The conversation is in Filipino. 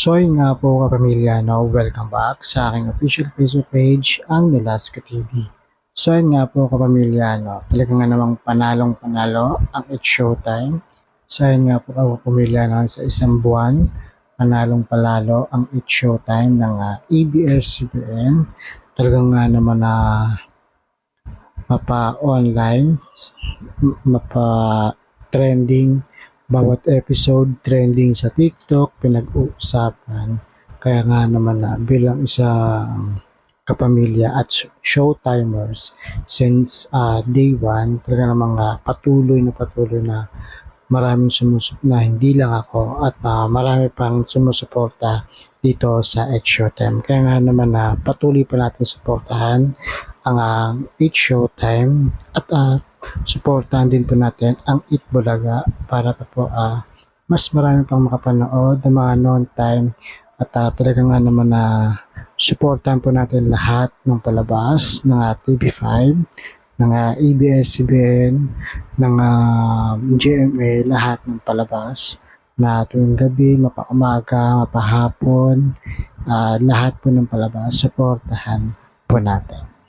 So nga po kapamilya, no, welcome back sa aking official Facebook page, ang Nolasco TV. So yun nga po kapamilya, no, talaga nga namang panalong panalo ang It's Showtime. So yun nga po kapamilya, no, sa isang buwan, panalong palalo ang It's Showtime ng uh, ABS-CBN. Talagang nga naman na mapa-online, mapa-trending, bawat episode trending sa TikTok, pinag-uusapan. Kaya nga naman na bilang isang kapamilya at sh- showtimers since uh, day one, talaga namang uh, patuloy na patuloy na maraming sumusuporta na hindi lang ako at uh, marami pang sumusuporta dito sa X Showtime. Kaya nga naman na patuloy pa natin suportahan ang uh, It's Showtime at uh, supportahan din po natin ang Eat Bulaga para pa po ah, mas marami pang makapanood ng mga non-time at uh, talaga nga naman na supportahan po natin lahat ng palabas ng uh, TV5 ng uh, ABS-CBN ng uh, GMA lahat ng palabas na tuwing gabi, mapaumaga, mapahapon, ah, lahat po ng palabas, supportahan po natin.